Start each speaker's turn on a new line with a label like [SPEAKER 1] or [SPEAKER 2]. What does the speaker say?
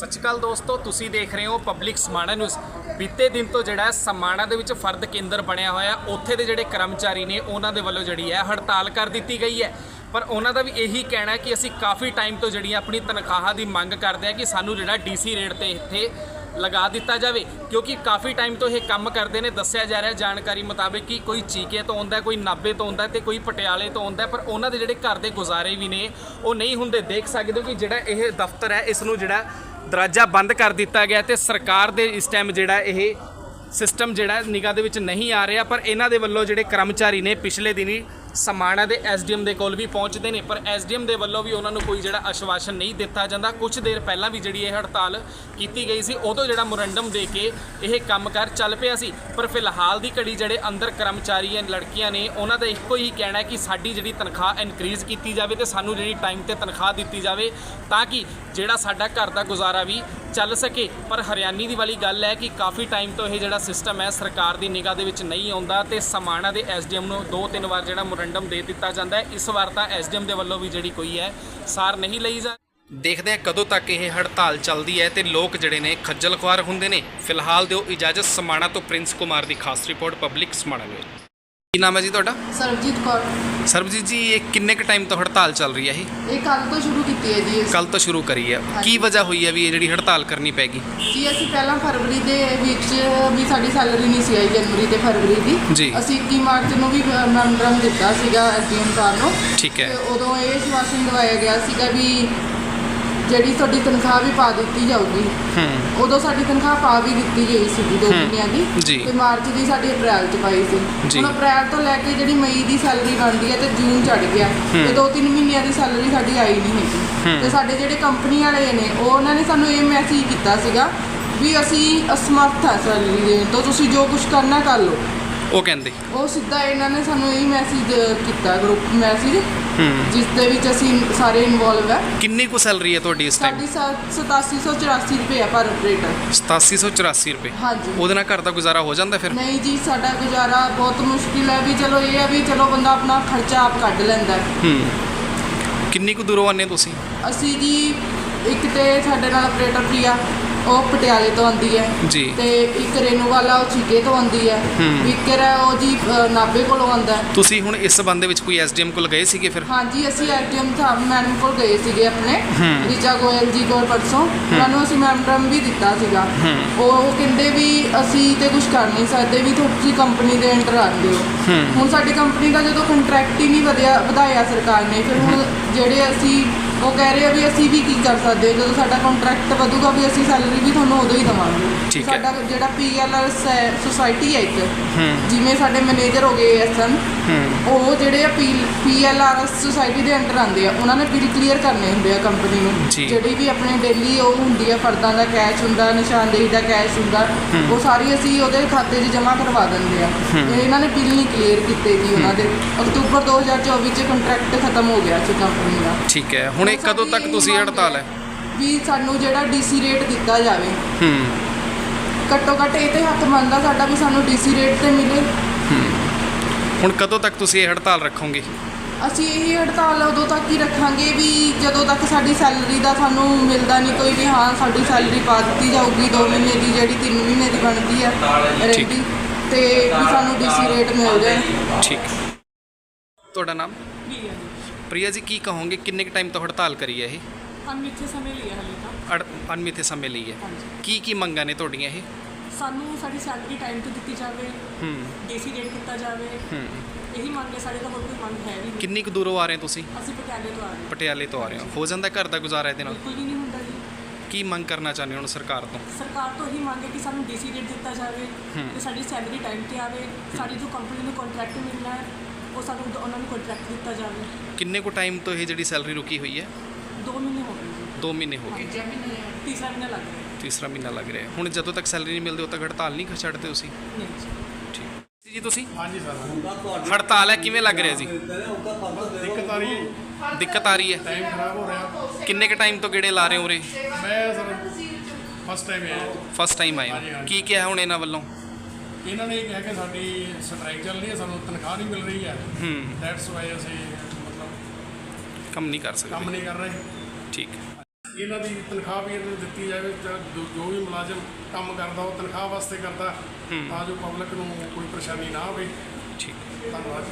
[SPEAKER 1] ਸਤਿ ਸ਼੍ਰੀ ਅਕਾਲ ਦੋਸਤੋ, ਤੁਸੀਂ ਦੇਖ ਰਹੇ ਹੋ ਪਬਲਿਕ ਸਮਾਣਾ ਨਿਊਜ਼ ਬੀਤੇ ਦਿਨ ਤੋਂ ਜਿਹੜਾ ਸਮਾਣਾ ਦੇ ਵਿੱਚ ਫਰਦ ਕੇਂਦਰ ਬਣਿਆ ਹੋਇਆ। ਉੱਥੇ ਦੇ ਜਿਹੜੇ ਕਰਮਚਾਰੀ ਨੇ, ਉਹਨਾਂ ਦੇ ਵੱਲੋਂ ਜਿਹੜੀ ਹੈ, ਹੜਤਾਲ ਕਰ ਦਿੱਤੀ ਗਈ ਹੈ। ਪਰ ਉਹਨਾਂ ਦਾ ਵੀ ਇਹੀ ਕਹਿਣਾ ਕਿ ਅਸੀਂ ਕਾਫੀ ਟਾਈਮ ਤੋਂ ਜਿਹੜੀ ਆਪਣੀ ਤਨਖਾਹਾਂ ਦੀ ਮੰਗ ਕਰਦੇ ਆ ਕਿ ਸਾਨੂੰ ਜਿਹੜਾ ਡੀਸੀ ਰੇਟ ਤੇ ਇੱਥੇ ਲਗਾ ਦਿੱਤਾ ਜਾਵੇ। ਕਿਉਂਕਿ ਕਾਫੀ ਟਾਈਮ ਤੋਂ ਇਹ ਕੰਮ ਕਰਦੇ ਨੇ, ਦੱਸਿਆ ਜਾ ਰਿਹਾ, ਜਾਣਕਾਰੀ ਮੁਤਾਬਕ ਕਿ ਕੋਈ ਚੀਕੇ ਤੋਂ ਆਉਂਦਾ ਕੋਈ ਨਾਬੇ ਤੋਂ ਆਉਂਦਾ ਹੈ ਤੇ ਕੋਈ ਪਟਿਆਲੇ ਤੋਂ ਆਉਂਦਾ ਪਰ ਉਹਨਾਂ ਦੇ ਜਿਹੜੇ ਘਰ ਦੇ ਗੁਜ਼ਾਰੇ ਵੀ ਨੇ, ਉਹ ਨਹੀਂ ਹੁੰਦੇ। ਦੇਖ ਸਕਦੇ ਹੋ ਕਿ ਜਿਹੜਾ ਇਹ ਦਫ਼ਤਰ ਹੈ, ਇਸ ਨੂੰ ਜਿਹੜਾ ਦਰਵਾਜ਼ਾ ਬੰਦ ਕਰ ਦਿੱਤਾ ਗਿਆ ਤੇ ਸਰਕਾਰ ਦੇ ਇਸ ਟਾਈਮ ਜਿਹੜਾ ਇਹ ਸਿਸਟਮ ਜਿਹੜਾ ਨਿਗਾਹ ਦੇ ਵਿੱਚ ਨਹੀਂ ਆ ਰਿਹਾ, ਪਰ ਇਹਨਾਂ ਦੇ ਵੱਲੋਂ ਜਿਹੜੇ ਕਰਮਚਾਰੀ ਨੇ ਪਿਛਲੇ ਦਿਨੀ ਸਮਾਣਾ ਦੇ ਐਸਡੀਐਮ ਦੇ ਕੋਲ ਵੀ ਪਹੁੰਚਦੇ ਨੇ, ਪਰ ਐਸਡੀਐਮ ਦੇ ਵੱਲੋਂ ਵੀ ਉਹਨਾਂ ਨੂੰ ਕੋਈ ਜਿਹੜਾ ਆਸ਼ਵਾਸਨ ਨਹੀਂ ਦਿੱਤਾ ਜਾਂਦਾ। ਕੁਝ ਦੇਰ ਪਹਿਲਾਂ ਵੀ ਜਿਹੜੀ ਇਹ ਹੜਤਾਲ ਕੀਤੀ ਗਈ ਸੀ, ਉਦੋਂ ਜਿਹੜਾ ਮੁਰੰਡਮ ਦੇ ਕੇ ਇਹ ਕੰਮਕਾਰ ਚੱਲ ਪਿਆ ਸੀ। ਪਰ ਫਿਲਹਾਲ ਦੀ ਘੜੀ ਜਿਹੜੇ ਅੰਦਰ ਕਰਮਚਾਰੀ ਹੈ ਲੜਕੀਆਂ ਨੇ, ਉਹਨਾਂ ਦਾ ਇੱਕੋ ਹੀ ਕਹਿਣਾ ਹੈ ਕਿ ਸਾਡੀ ਜਿਹੜੀ ਤਨਖਾਹ ਇਨਕਰੀਜ਼ ਕੀਤੀ ਜਾਵੇ ਤੇ ਸਾਨੂੰ ਜਿਹੜੀ ਟਾਈਮ ਤੇ ਤਨਖਾਹ ਦਿੱਤੀ ਜਾਵੇ, ਤਾਂ ਕਿ ਜਿਹੜਾ ਸਾਡਾ ਘਰ ਦਾ ਗੁਜ਼ਾਰਾ ਵੀ ਚੱਲ ਸਕੇ। ਪਰ ਹਰਿਆਣੀ ਦੀ ਵਾਲੀ ਗੱਲ ਹੈ ਕਿ ਕਾਫੀ ਟਾਈਮ ਤੋਂ ਇਹ ਜਿਹੜਾ ਸਿਸਟਮ ਹੈ ਸਰਕਾਰ ਦੀ ਨਿਗਾਹ ਦੇ ਵਿੱਚ ਨਹੀਂ ਆਉਂਦਾ ਤੇ ਸਮਾਣਾ ਦੇ ਐਸਡੀਐਮ ਨੂੰ ਦੋ ਤਿੰਨ ਵਾਰ ਜਿਹੜਾ ਮੁਰੰਡਮ ਦੇ ਦਿੱਤਾ ਜਾਂਦਾ ਹੈ। ਇਸ ਵਾਰ ਤਾਂ ਐਸਡੀਐਮ ਦੇ ਵੱਲੋਂ ਵੀ ਜਿਹੜੀ ਕੋਈ ਹੈ ਸਾਰ ਨਹੀਂ ਲਈ ਜਾ ਦੇਖਦੇ ਹਾਂ ਕਦੋਂ ਤੱਕ ਇਹ ਹੜਤਾਲ ਚੱਲਦੀ ਹੈ ਤੇ ਲੋਕ ਜਿਹੜੇ ਨੇ ਖੱਜਲ ਖੁਆਰ ਹੁੰਦੇ ਨੇ। ਫਿਲਹਾਲ ਦਿਓ ਇਜਾਜ਼ਤ ਸਮਾਣਾ ਤੋਂ ਪ੍ਰਿੰਸ ਕੁਮਾਰ ਦੀ ਖਾਸ ਰਿਪੋਰਟ ਪਬਲਿਕ ਸਮਾਣਾ ਵਿੱਚ ਕੀ ਨਾਮ ਹੈ ਜੀ ਤੁਹਾਡਾ?
[SPEAKER 2] ਸਰਬਜੀਤ ਕੌਰ।
[SPEAKER 1] ਸਰਬਜੀਤ ਜੀ ਇਹ ਕਿੰਨੇ ਕੁ ਟਾਈਮ ਤੋਂ ਹੜਤਾਲ ਚੱਲ ਰਹੀ ਹੈ ਇਹ?
[SPEAKER 2] ਇਹ ਕੱਲ ਤੋਂ ਸ਼ੁਰੂ ਕੀਤੀ ਹੈ ਜੀ।
[SPEAKER 1] ਕੱਲ ਤੋਂ ਸ਼ੁਰੂ ਕਰੀ ਹੈ। ਕੀ ਵਜ੍ਹਾ ਹੋਈ ਹੈ ਵੀ ਇਹ ਜਿਹੜੀ ਹੜਤਾਲ ਕਰਨੀ ਪੈਗੀ
[SPEAKER 2] ਜੀ ਅਸੀਂ ਪਹਿਲਾਂ ਫਰਵਰੀ ਦੇ ਵਿੱਚ ਵੀ ਸਾਡੀ ਸੈਲਰੀ ਨਹੀਂ ਸੀ ਆਈ ਜਨਵਰੀ ਤੇ ਫਰਵਰੀ ਦੀ।
[SPEAKER 1] ਜੀ।
[SPEAKER 2] ਅਸੀਂ 21 ਮਾਰਚ ਨੂੰ ਵੀ ਮੈਮੋਰੰਡਮ ਦਿੱਤਾ ਸੀਗਾ ਐਸਡੀਐਮ ਸਾਹਿਬ ਨੂੰ।
[SPEAKER 1] ਠੀਕ ਹੈ।
[SPEAKER 2] ਤੇ ਉਦੋਂ ਇਹ ਸ਼ਵਾਸਨ ਦਵਾਇਆ ਗਿਆ ਸੀਗਾ ਵੀ ਜਿਹੜੀ ਤੁਹਾਡੀ ਤਨਖਾਹ ਵੀ ਪਾ ਦਿੱਤੀ ਜਾਊਗੀ
[SPEAKER 1] ਹੂੰ।
[SPEAKER 2] ਉਦੋਂ ਸਾਡੀ ਤਨਖਾਹ ਪਾ ਵੀ ਦਿੱਤੀ ਗਈ ਸੀਗੀ ਦੋ ਮਹੀਨਿਆਂ ਦੀ। ਤੇ ਮਾਰਚ ਦੀ ਸਾਡੀ ਅਪ੍ਰੈਲ ਚ ਪਾਈ ਸੀ।
[SPEAKER 1] ਜੀ।
[SPEAKER 2] ਹੁਣ ਅਪ੍ਰੈਲ ਤੋਂ ਲੈ ਕੇ ਜਿਹੜੀ ਮਈ ਦੀ ਸੈਲਰੀ ਬਣਦੀ ਹੈ ਤੇ ਜੂਨ ਚੜ ਗਿਆ ਤੇ ਦੋ ਤਿੰਨ ਮਹੀਨਿਆਂ ਦੀ ਸੈਲਰੀ ਸਾਡੀ ਆਈ ਨਹੀਂ ਹੈਗੀ। ਤੇ ਸਾਡੇ ਜਿਹੜੇ ਕੰਪਨੀ ਵਾਲੇ ਨੇ ਉਹ ਉਹਨਾਂ ਨੇ ਸਾਨੂੰ ਇਹ ਮੈਸੇਜ ਕੀਤਾ ਸੀਗਾ ਵੀ ਅਸੀਂ ਅਸਮਰਥ ਹਾਂ ਸੈਲਰੀ ਦੇਣ ਤੋਂ ਤੁਸੀਂ ਜੋ ਕੁਝ ਕਰਨਾ ਕਰ ਲਓ।
[SPEAKER 1] ਉਹ ਕਹਿੰਦੇ।
[SPEAKER 2] ਉਹ ਸਿੱਧਾ ਇਹਨਾਂ ਨੇ ਸਾਨੂੰ ਇਹ ਮੈਸੇਜ ਕੀਤਾ ਗਰੁੱਪ ਮੈਸੇਜ
[SPEAKER 1] ਹੂੰ
[SPEAKER 2] ਜਿਸ ਦੇ ਵਿੱਚ ਅਸੀਂ ਸਾਰੇ ਇਨਵੋਲਵ ਹੈ
[SPEAKER 1] ਕਿੰਨੀ ਕੁ ਸੈਲਰੀ ਹੈ ਤੁਹਾਡੀ ਇਸ ਟਾਈਮ
[SPEAKER 2] ਸਾਡੀ ਸੱਤ- 8784 ਰੁਪਏ ਪਰ ਆਪਰੇਟਰ
[SPEAKER 1] 8784 ਰੁਪਏ?
[SPEAKER 2] ਹਾਂਜੀ।
[SPEAKER 1] ਉਹਦੇ ਨਾਲ ਘਰ ਦਾ ਗੁਜ਼ਾਰਾ ਹੋ ਜਾਂਦਾ ਫਿਰ?
[SPEAKER 2] ਨਹੀਂ ਜੀ ਸਾਡਾ ਗੁਜ਼ਾਰਾ ਬਹੁਤ ਮੁਸ਼ਕਿਲ ਹੈ ਵੀ ਚਲੋ ਇਹ ਹੈ ਵੀ ਚਲੋ ਬੰਦਾ ਆਪਣਾ ਖਰਚਾ ਆਪ ਕੱਢ ਲੈਂਦਾ ਹੈ।
[SPEAKER 1] ਹੂੰ। ਕਿੰਨੀ ਕੁ ਦੂਰੋਂ ਆਨੇ ਤੁਸੀਂ?
[SPEAKER 2] ਅਸੀਂ ਜੀ ਇੱਕ ਤੇ ਸਾਡੇ ਨਾਲ ਆਪਰੇਟਰ ਪ੍ਰਿਆ ਉਹ ਪਟਿਆਲੇ ਤੋਂ ਆਉਂਦੀ ਹੈ।
[SPEAKER 1] ਜੀ।
[SPEAKER 2] ਤੇ ਇੱਕ ਰੇਨੂ ਵਾਲਾ ਉਹ ਚੀਕੇ ਤੋਂ ਆਉਂਦੀ ਹੈ।
[SPEAKER 1] ਹੂੰ।
[SPEAKER 2] ਵਿਕਰ ਹੈ ਉਹ ਜੀ ਅ, ਨਾਭੇ ਕੋਲੋਂ ਆਉਂਦਾ ਹੈ।
[SPEAKER 1] ਤੁਸੀਂ ਹੁਣ ਇਸ ਸੰਬੰਧ ਦੇ ਵਿੱਚ ਕੋਈ ਐਸਡੀਐਮ ਕੋਲ ਗਏ ਸੀਗੇ ਫਿਰ?
[SPEAKER 2] ਹਾਂਜੀ ਅਸੀਂ ਐਸਡੀਐਮ ਸਾਹਿਬ ਮੈਡਮ ਕੋਲ ਗਏ ਸੀਗੇ ਆਪਣੇ।
[SPEAKER 1] ਹੂੰ।
[SPEAKER 2] ਰਿਚਾ ਗੋਇਲ ਜੀ ਕੋਲ ਪਰਸੋਂ। ਉਹਨਾਂ ਨੂੰ ਅਸੀਂ ਮੈਮੋਰੰਡਮ ਵੀ ਦਿੱਤਾ ਸੀਗਾ।
[SPEAKER 1] ਹੂੰ।
[SPEAKER 2] ਉਹ ਉਹ ਕਹਿੰਦੇ ਵੀ ਅਸੀਂ ਤੇ ਕੁਝ ਕਰ ਨਹੀਂ ਸਕਦੇ ਵੀ ਤੁਸੀਂ ਕੰਪਨੀ ਦੇ ਅੰਡਰ ਆਉਂਦੇ ਹੋ।
[SPEAKER 1] ਹੂੰ।
[SPEAKER 2] ਹੁਣ ਸਾਡੀ ਕੰਪਨੀ ਦਾ ਜਦੋਂ ਕੰਟਰੈਕਟ ਹੀ ਨਹੀਂ ਵਧਿਆ ਵਧਾਇਆ ਸਰਕਾਰ ਨੇ ਫਿਰ ਹੁਣ ਜਿਹੜੇ ਅਸੀਂ ਉਹ ਕਹਿ ਰਹੇ ਆ ਵੀ ਅਸੀਂ ਵੀ ਕੀ ਕਰ ਸਕਦੇ ਹਾਂ। ਜਦੋਂ ਸਾਡਾ ਕੰਟਰੈਕਟ ਵਧੂਗਾ ਵੀ ਅਸੀਂ ਸੈਲਰੀ ਵੀ ਤੁਹਾਨੂੰ ਉਦੋਂ ਹੀ ਦੇਵਾਂਗੇ।
[SPEAKER 1] ਠੀਕ ਹੈ।
[SPEAKER 2] ਸਾਡਾ ਜਿਹੜਾ ਪੀਐਲਆਰ ਸੁਸਾਇਟੀ ਹੈ ਇੱਕ ਜਿਵੇਂ ਸਾਡੇ ਮੈਨੇਜਰ ਹੋ ਗਏ ਐਸਐਨ ਉਹ ਜਿਹੜੇ ਆ ਪੀਐਲਆਰਐਸ ਸੁਸਾਇਟੀ ਦੇ ਅੰਡਰ ਆਉਂਦੇ ਆ ਉਹਨਾਂ ਨੇ ਬਿੱਲ ਕਲੀਅਰ ਕਰਨੇ ਹੁੰਦੇ ਆ ਕੰਪਨੀ ਨੂੰ।
[SPEAKER 1] ਜੀ।
[SPEAKER 2] ਜਿਹੜੀ ਵੀ ਆਪਣੇ ਡੇਲੀ ਉਹ ਹੁੰਦੀ ਆ ਫਰਦਾਂ ਦਾ ਕੈਸ਼ ਹੁੰਦਾ ਨਿਸ਼ਾਨਦੇਹੀ ਦਾ ਕੈਸ਼ ਹੁੰਦਾ ਉਹ ਸਾਰੀ ਅਸੀਂ ਉਹਦੇ ਖਾਤੇ 'ਚ ਜਮ੍ਹਾਂ ਕਰਵਾ ਦਿੰਦੇ ਆ। ਤੇ ਇਹਨਾਂ ਨੇ ਬਿੱਲ ਨਹੀਂ ਕਲੀਅਰ ਕੀਤੇ ਜੀ ਉਹਨਾਂ ਦੇ। ਅਕਤੂਬਰ 2024 'ਚ ਕੰਟਰੈਕਟ ਖਤਮ ਹੋ ਗਿਆ ਸੀ ਕੰਪਨੀ ਦਾ।
[SPEAKER 1] ਠੀਕ ਹੈ। ਹੁਣ ਇਹ ਕਦੋਂ ਤੱਕ
[SPEAKER 2] ਸਾਡੀ
[SPEAKER 1] ਤੁਸੀਂ ਹੜਤਾਲ ਹੈ?
[SPEAKER 2] ਵੀ ਸਾਨੂੰ ਜਿਹੜਾ ਡੀਸੀ ਰੇਟ ਦਿੱਤਾ ਜਾਵੇ।
[SPEAKER 1] ਹੂੰ।
[SPEAKER 2] ਘੱਟੋ ਘੱਟ ਇਹ ਤੇ ਹੱਥ ਮੰਨਦਾ ਸਾਡਾ ਵੀ ਸਾਨੂੰ ਡੀਸੀ ਰੇਟ ਤੇ ਮਿਲੇ।
[SPEAKER 1] ਹੁਣ ਕਦੋਂ ਤੱਕ ਤੁਸੀਂ ਇਹ ਹੜਤਾਲ ਰੱਖੋਗੇ?
[SPEAKER 2] ਅਸੀਂ ਇਹ ਹੜਤਾਲ ਉਦੋਂ ਤੱਕ ਹੀ ਰੱਖਾਂਗੇ ਵੀ ਜਦੋਂ ਤੱਕ ਸਾਡੀ ਸੈਲਰੀ ਦਾ ਸਾਨੂੰ ਮਿਲਦਾ ਨਹੀਂ ਕੋਈ ਵੀ ਹਾਂ ਸਾਡੀ ਸੈਲਰੀ ਪਾ ਦਿੱਤੀ ਜਾਊਗੀ 2 ਮਹੀਨੇ ਦੀ ਜਿਹੜੀ 3 ਮਹੀਨੇ ਦੀ ਬਣਦੀ ਆ ਰੈਂਟੀ ਤੇ ਵੀ ਸਾਨੂੰ ਡੀਸੀ ਰੇਟ ਮਿਲ ਜਾਏ।
[SPEAKER 1] ਠੀਕ। ਤੁਹਾਡਾ ਨਾਮ? ਪ੍ਰਿਆ ਜੀ ਕੀ ਕਹੋਗੇ? ਕਿੰਨੇ ਕੁ ਟਾਈਮ ਤੋਂ ਹੜਤਾਲ ਕਰੀ ਹੈ ਇਹ?
[SPEAKER 3] ਅਨਮਿੱਥੇ ਸਮੇਂ ਲਿਆ ਹਲੇ ਤਾਂ।
[SPEAKER 1] ਅੜ ਅਣਮਿੱਥੇ ਸਮੇਂ ਲਈ ਹੈ।
[SPEAKER 3] ਹਾਂਜੀ।
[SPEAKER 1] ਕੀ ਕੀ ਮੰਗਾਂ ਨੇ ਤੁਹਾਡੀਆਂ ਇਹ?
[SPEAKER 3] ਸਾਨੂੰ ਸਾਡੀ ਸੈਲਰੀ ਟਾਈਮ ਤੇ ਦਿੱਤੀ ਜਾਵੇ।
[SPEAKER 1] ਹੂੰ।
[SPEAKER 3] ਡੀਸੀ ਰੇਟ ਕੀਤਾ ਜਾਵੇ।
[SPEAKER 1] ਹੂੰ।
[SPEAKER 3] ਇਹੀ ਮੰਗ ਹੈ ਸਾਡੇ ਤਾਂ ਹੋਰ ਕੋਈ ਮੰਗ ਹੈ ਨਹੀਂ।
[SPEAKER 1] ਕਿੰਨੀ ਕੁ ਦੂਰੋਂ ਆ ਰਹੇ ਹੋ ਤੁਸੀਂ?
[SPEAKER 3] ਅਸੀਂ ਪਟਿਆਲੇ ਤੋਂ ਆ ਰਹੇ ਹਾਂ।
[SPEAKER 1] ਪਟਿਆਲੇ ਤੋਂ ਆ ਰਹੇ ਹੋ। ਹੋ ਜਾਂਦਾ ਘਰ ਦਾ ਗੁਜ਼ਾਰਾ ਇਹਦੇ ਨਾਲ?
[SPEAKER 3] ਬਿਲਕੁਲ ਵੀ ਨਹੀਂ ਹੁੰਦਾ ਜੀ।
[SPEAKER 1] ਕੀ ਮੰਗ ਕਰਨਾ ਚਾਹੁੰਦੇ ਹੋ ਹੁਣ ਸਰਕਾਰ ਤੋਂ?
[SPEAKER 3] ਸਰਕਾਰ ਤੋਂ ਇਹੀ ਮੰਗ ਹੈ ਕਿ ਸਾਨੂੰ ਡੀਸੀ ਰੇਟ ਦਿੱਤਾ ਜਾਵੇ
[SPEAKER 1] ਹੂੰ।
[SPEAKER 3] ਤੇ ਸਾਡੀ ਸੈਲਰੀ ਟਾਈਮ ਤੇ ਆਵੇ। ਸਾਡੀ ਜੋ ਕੰਪਨੀ ਨੂੰ ਕੰਟਰੈਕਟ ਮਿਲਣਾ ਹੈ ਉਹ ਸਾਨੂੰ ਉਦੋਂ ਉਹਨਾਂ ਨੂੰ ਕੰਟਰੈਕਟ ਦਿੱਤਾ ਜਾਵੇ।
[SPEAKER 1] ਕਿੰਨੇ ਕੁ ਟਾਈਮ ਤੋਂ ਇਹ ਜਿਹੜੀ ਸੈਲਰੀ ਰੁਕੀ ਹੋਈ ਹੈ?
[SPEAKER 3] 2 ਮਹੀਨੇ ਹੋ ਗਏ ਜੀ।
[SPEAKER 1] 2 ਮਹੀਨੇ ਹੋ ਗਏ।
[SPEAKER 3] ਤੀਸਰਾ ਮਹੀਨਾ ਲੱਗ ਰਿਹਾ ਹੈ।
[SPEAKER 1] ਤੀਸਰਾ ਮਹੀਨਾ ਲੱਗ ਰਿਹਾ ਹੈ। ਹੁਣ ਜਦੋਂ ਤੱਕ ਸੈਲਰੀ ਨਹੀਂ ਮਿਲਦੀ ਉਦੋਂ ਤੱਕ ਹੜਤਾਲ ਨਹੀਂ ਛੱਡਦੇ ਤੁਸੀਂ?
[SPEAKER 3] ਨਹੀਂ ਜੀ।
[SPEAKER 1] ਠੀਕ। ਜੀ ਤੁਸੀਂ?
[SPEAKER 4] ਹਾਂਜੀ ਸਰ।
[SPEAKER 1] ਹੜਤਾਲ ਹੈ ਕਿਵੇਂ ਲੱਗ ਰਿਹਾ ਜੀ?
[SPEAKER 4] ਦਿੱਕਤ ਆ ਰਹੀ ਹੈ
[SPEAKER 1] ਦਿੱਕਤ ਆ ਰਹੀ ਹੈ।
[SPEAKER 4] ਟਾਈਮ ਖਰਾਬ ਹੋ ਰਿਹਾ।
[SPEAKER 1] ਕਿੰਨੇ ਕ ਟਾਈਮ ਤੋਂ ਗੇੜੇ ਲਾ ਰਹੇ ਹੋ ਉਰੇ?
[SPEAKER 4] ਮੈਂ ਸਰ ਫਸਟ ਟਾਈਮ ਆਇਆ
[SPEAKER 1] ਫਸਟ ਟਾਈਮ ਆਏ ਹੋ। ਕੀ ਕਿਹਾ ਹੁਣ ਇਹਨਾਂ ਵੱਲੋਂ?
[SPEAKER 4] ਇਹਨਾਂ ਨੇ ਇਹ ਕਿਹਾ ਕਿ ਸਾਡੀ ਸਟ੍ਰਾਈਕ ਚੱਲ ਰਹੀ ਹੈ ਸਾਨੂੰ ਤਨਖਾਹ ਨਹੀਂ ਮਿਲ ਰਹੀ ਹੈ।
[SPEAKER 1] ਹੂੰ।
[SPEAKER 4] ਦੈਟਸ ਵਾਈ ਅਸੀਂ ਮਤਲਬ
[SPEAKER 1] ਕੰਮ ਨਹੀਂ ਕਰ
[SPEAKER 4] ਕੰਮ ਨਹੀਂ ਕਰ ਰਹੇ।
[SPEAKER 1] ਠੀਕ
[SPEAKER 4] ਇਹਨਾਂ ਦੀ ਤਨਖਾਹ ਵੀ ਇਹਨਾਂ ਨੂੰ ਦਿੱਤੀ ਜਾਵੇ ਜੋ ਜੋ ਵੀ ਮੁਲਾਜ਼ਮ ਕੰਮ ਕਰਦਾ ਉਹ ਤਨਖਾਹ ਵਾਸਤੇ ਕਰਦਾ ਤਾਂ ਜੋ ਪਬਲਿਕ ਨੂੰ ਕੋਈ ਪਰੇਸ਼ਾਨੀ ਨਾ ਹੋਵੇ।
[SPEAKER 1] ਠੀਕ।
[SPEAKER 4] ਧੰਨਵਾਦ।